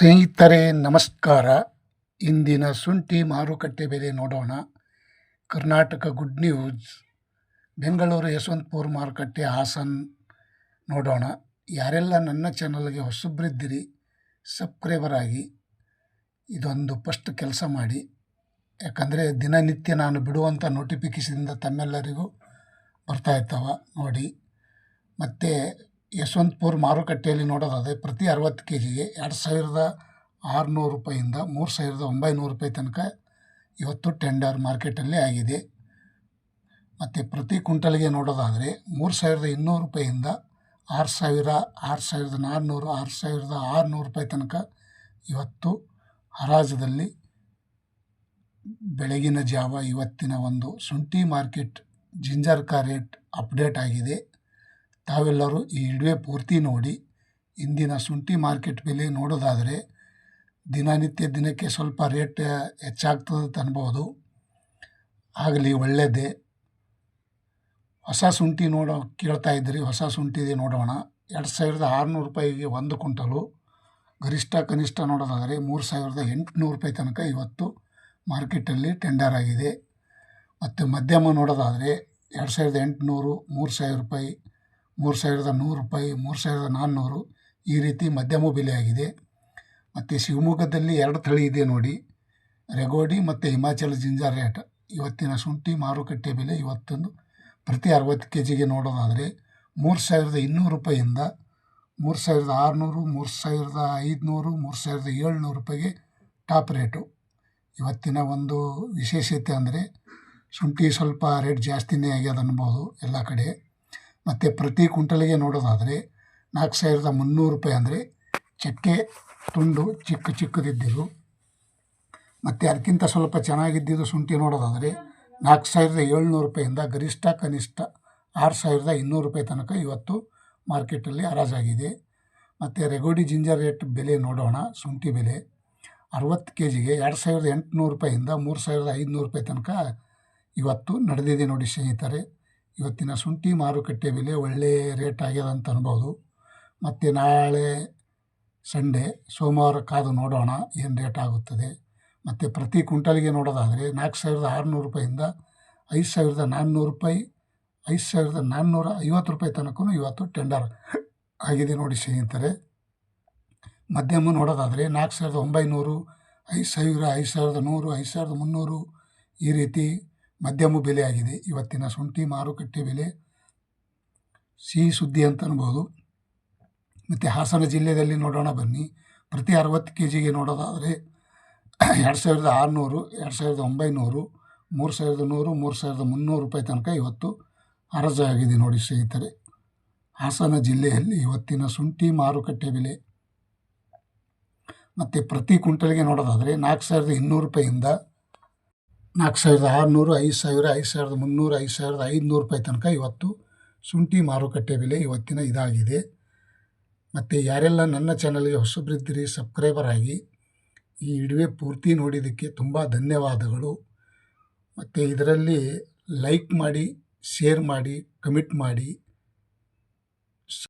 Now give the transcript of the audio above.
ಸ್ನೇಹಿತರೆ, ನಮಸ್ಕಾರ. ಇಂದಿನ ಶುಂಠಿ ಮಾರುಕಟ್ಟೆ ಬೆಲೆ ನೋಡೋಣ. ಕರ್ನಾಟಕ ಗುಡ್ ನ್ಯೂಸ್, ಬೆಂಗಳೂರು ಯಶವಂತಪುರ ಮಾರುಕಟ್ಟೆ ಹಾಸನ್ ನೋಡೋಣ. ಯಾರೆಲ್ಲ ನನ್ನ ಚಾನಲ್ಗೆ ಹೊಸಬ್ರಿದ್ದೀರಿ, ಸಬ್ಸ್ಕ್ರೈಬರ್ ಆಗಿ, ಇದೊಂದು ಫಸ್ಟ್ ಕೆಲಸ ಮಾಡಿ. ಯಾಕಂದರೆ, ದಿನನಿತ್ಯ ನಾನು ಬಿಡುವಂಥ ನೋಟಿಫಿಕೇಶನಿಂದ ತಮ್ಮೆಲ್ಲರಿಗೂ ಬರ್ತಾ ಇರ್ತಾವೆ ನೋಡಿ. ಮತ್ತು ಯಶವಂತಪುರ ಮಾರುಕಟ್ಟೆಯಲ್ಲಿ ನೋಡೋದಾದರೆ ಪ್ರತಿ ಅರವತ್ತು ಕೆ ಜಿಗೆ ಎರಡು ಸಾವಿರದ ಆರುನೂರು ರೂಪಾಯಿಂದ ಮೂರು ಸಾವಿರದ ಒಂಬೈನೂರು ರೂಪಾಯಿ ತನಕ ಇವತ್ತು ಟೆಂಡರ್ ಮಾರ್ಕೆಟಲ್ಲಿ ಆಗಿದೆ. ಮತ್ತು ಪ್ರತಿ ಕುಂಟಲ್ಗೆ ನೋಡೋದಾದರೆ ಮೂರು ಸಾವಿರದ ಇನ್ನೂರು ರೂಪಾಯಿಂದ ಆರು ಸಾವಿರ, ಆರು ಸಾವಿರದ ನಾನ್ನೂರು, ಆರು ಸಾವಿರದ ಆರುನೂರು ರೂಪಾಯಿ ತನಕ ಇವತ್ತು ಹರಾಜದಲ್ಲಿ ಬೆಳಗಿನ ಜಾವ ಇವತ್ತಿನ ಒಂದು ಶುಂಠಿ ಮಾರ್ಕೆಟ್ ಜಿಂಜರ್ಕಾ ರೇಟ್ ಅಪ್ಡೇಟ್ ಆಗಿದೆ. ತಾವೆಲ್ಲರೂ ಈ ಇಡುವೆ ಪೂರ್ತಿ ನೋಡಿ, ಇಂದಿನ ಶುಂಠಿ ಮಾರ್ಕೆಟ್ ಬೆಲೆ ನೋಡೋದಾದರೆ ದಿನನಿತ್ಯ ದಿನಕ್ಕೆ ಸ್ವಲ್ಪ ರೇಟ್ ಹೆಚ್ಚಾಗ್ತದೆ ಅನ್ಬೋದು. ಆಗಲಿ ಒಳ್ಳೆಯದೇ ಹೊಸ ಶುಂಠಿ ನೋಡೋ, ಕೇಳ್ತಾ ಇದ್ದೀರಿ, ಹೊಸ ಶುಂಠಿದೆ ನೋಡೋಣ. ಎರಡು ಸಾವಿರದ ಆರುನೂರು ರೂಪಾಯಿಗೆ ಒಂದು ಕುಂಟಲು ಗರಿಷ್ಠ, ಕನಿಷ್ಠ ನೋಡೋದಾದರೆ ಮೂರು ಸಾವಿರದ ಎಂಟುನೂರು ರೂಪಾಯಿ ತನಕ ಇವತ್ತು ಮಾರ್ಕೆಟಲ್ಲಿ ಟೆಂಡರ್ ಆಗಿದೆ. ಮತ್ತು ಮಧ್ಯಮ ನೋಡೋದಾದರೆ ಎರಡು ಸಾವಿರದ ಎಂಟುನೂರು, ಮೂರು ಸಾವಿರ ರೂಪಾಯಿ ಮೂರು ಸಾವಿರದ ನೂರು ರೂಪಾಯಿ, ಮೂರು ಸಾವಿರದ ನಾನ್ನೂರು ಈ ರೀತಿ ಮಧ್ಯಮ ಬೆಲೆ ಆಗಿದೆ ಮತ್ತು ಶಿವಮೊಗ್ಗದಲ್ಲಿ ಎರಡು ತಳಿ ಇದೆ ನೋಡಿ. ರೆಗೋಡಿ ಮತ್ತು ಹಿಮಾಚಲ ಜಿಂಜರ್ ರೇಟ್. ಇವತ್ತಿನ ಶುಂಠಿ ಮಾರುಕಟ್ಟೆ ಬೆಲೆ ಇವತ್ತೊಂದು ಪ್ರತಿ ಅರವತ್ತು ಕೆ ಜಿಗೆ ನೋಡೋದಾದರೆ ಮೂರು ಸಾವಿರದ ಇನ್ನೂರು ರೂಪಾಯಿಯಿಂದ ಮೂರು ಸಾವಿರದ ಆರುನೂರು, ಮೂರು ಸಾವಿರದ ಐದುನೂರು, ಮೂರು ಸಾವಿರದ ಏಳ್ನೂರು ರೂಪಾಯಿಗೆ ಟಾಪ್ ರೇಟು. ಇವತ್ತಿನ ಒಂದು ವಿಶೇಷತೆ ಅಂದರೆ ಶುಂಠಿ ಸ್ವಲ್ಪ ರೇಟ್ ಜಾಸ್ತಿನೇ ಆಗ್ಯದ ಅನ್ಬೋದು ಎಲ್ಲ ಕಡೆ. ಮತ್ತು ಪ್ರತಿ ಕುಂಟಲಿಗೆ ನೋಡೋದಾದರೆ ನಾಲ್ಕು ಸಾವಿರದ ಮುನ್ನೂರು ರೂಪಾಯಿ ಅಂದರೆ ಚಕ್ಕೆ ತುಂಡು ಚಿಕ್ಕ ಚಿಕ್ಕದಿದ್ದಿದ್ದು. ಮತ್ತು ಅದಕ್ಕಿಂತ ಸ್ವಲ್ಪ ಚೆನ್ನಾಗಿದ್ದಿದ್ದು ಶುಂಠಿ ನೋಡೋದಾದರೆ ನಾಲ್ಕು ಸಾವಿರದ ಏಳ್ನೂರು ರೂಪಾಯಿಂದ ಗರಿಷ್ಠ, ಕನಿಷ್ಠ ಆರು ಸಾವಿರದ ಇನ್ನೂರು ರೂಪಾಯಿ ತನಕ ಇವತ್ತು ಮಾರ್ಕೆಟಲ್ಲಿ ಹರಾಜಾಗಿದೆ. ಮತ್ತು ರೆಗೋಡಿ ಜಿಂಜರ್ ರೇಟ್ ಬೆಲೆ ನೋಡೋಣ, ಶುಂಠಿ ಬೆಲೆ. ಅರವತ್ತು ಕೆ ಜಿಗೆ ಎರಡು ಸಾವಿರದ ಎಂಟುನೂರು ರೂಪಾಯಿಂದ ಮೂರು ಸಾವಿರದ ಐದುನೂರು ರೂಪಾಯಿ ತನಕ ಇವತ್ತು ನಡೆದಿದೆ ನೋಡಿ ಸ್ನೇಹಿತರೆ. ಇವತ್ತಿನ ಶುಂಠಿ ಮಾರುಕಟ್ಟೆ ಬೆಲೆ ಒಳ್ಳೆಯ ರೇಟ್ ಆಗ್ಯದ ಅಂತ ಅನ್ಬೋದು. ಮತ್ತು ನಾಳೆ ಸಂಡೇ ಸೋಮವಾರ ಕಾದು ನೋಡೋಣ ಏನು ರೇಟ್ ಆಗುತ್ತದೆ. ಮತ್ತು ಪ್ರತಿ ಕ್ವಿಂಟಲ್ಗೆ ನೋಡೋದಾದರೆ ನಾಲ್ಕು ಸಾವಿರದ ಆರುನೂರು ರೂಪಾಯಿಂದ ಐದು ಸಾವಿರದ ನಾನ್ನೂರು ರೂಪಾಯಿ, ಐದು ಸಾವಿರದ ನಾನ್ನೂರ ಐವತ್ತು ರೂಪಾಯಿ ತನಕ ಇವತ್ತು ಟೆಂಡರ್ ಆಗಿದೆ ನೋಡಿ ಸ್ನೇಹಿತರೆ. ಮಧ್ಯಮ ನೋಡೋದಾದರೆ ನಾಲ್ಕು ಸಾವಿರದ ಒಂಬೈನೂರು, ಐದು ಸಾವಿರ, ಐದು ಸಾವಿರದ ನೂರು, ಐದು ಸಾವಿರದ ಮುನ್ನೂರು ಈ ರೀತಿ ಮಧ್ಯಮ ಬೆಲೆ ಆಗಿದೆ. ಇವತ್ತಿನ ಶುಂಠಿ ಮಾರುಕಟ್ಟೆ ಬೆಲೆ ಸಿಹಿ ಸುದ್ದಿ ಅಂತ ಅನ್ಬೋದು. ಮತ್ತು ಹಾಸನ ಜಿಲ್ಲೆಯಲ್ಲಿ ನೋಡೋಣ ಬನ್ನಿ. ಪ್ರತಿ ಅರವತ್ತು ಕೆ ಜಿಗೆ ನೋಡೋದಾದರೆ ಎರಡು ಸಾವಿರದ ಆರುನೂರು, ಎರಡು ಸಾವಿರದ ಒಂಬೈನೂರು, ಮೂರು ಸಾವಿರದ ನೂರು, ಮೂರು ಸಾವಿರದ ಮುನ್ನೂರು ರೂಪಾಯಿ ತನಕ ಇವತ್ತು ಹರಾಜಾಗಿದೆ ನೋಡಿ ಸ್ನೇಹಿತರೆ. ಹಾಸನ ಜಿಲ್ಲೆಯಲ್ಲಿ ಇವತ್ತಿನ ಶುಂಠಿ ಮಾರುಕಟ್ಟೆ ಬೆಲೆ ಮತ್ತು ಪ್ರತಿ ಕ್ವಿಂಟಲ್ಗೆ ನೋಡೋದಾದರೆ ನಾಲ್ಕು ಸಾವಿರದ ಇನ್ನೂರು ರೂಪಾಯಿಂದ ನಾಲ್ಕು ಸಾವಿರದ ಆರುನೂರು, ಐದು ಸಾವಿರ, ಐದು ಸಾವಿರದ ಮುನ್ನೂರು, ಐದು ಸಾವಿರದ ಐದುನೂರು ರೂಪಾಯಿ ತನಕ ಇವತ್ತು ಶುಂಠಿ ಮಾರುಕಟ್ಟೆ ಬೆಲೆ ಇವತ್ತಿನ ಇದಾಗಿದೆ. ಮತ್ತು ಯಾರೆಲ್ಲ ನನ್ನ ಚಾನಲ್ಗೆ ಹೊಸಬ್ರಿದ್ದೀರಿ, ಸಬ್ಸ್ಕ್ರೈಬರ್ ಆಗಿ, ಈ ವಿಡಿಯೋ ಪೂರ್ತಿ ನೋಡಿದ್ದಕ್ಕೆ ತುಂಬ ಧನ್ಯವಾದಗಳು. ಮತ್ತು ಇದರಲ್ಲಿ ಲೈಕ್ ಮಾಡಿ, ಶೇರ್ ಮಾಡಿ, ಕಮೆಂಟ್ ಮಾಡಿ.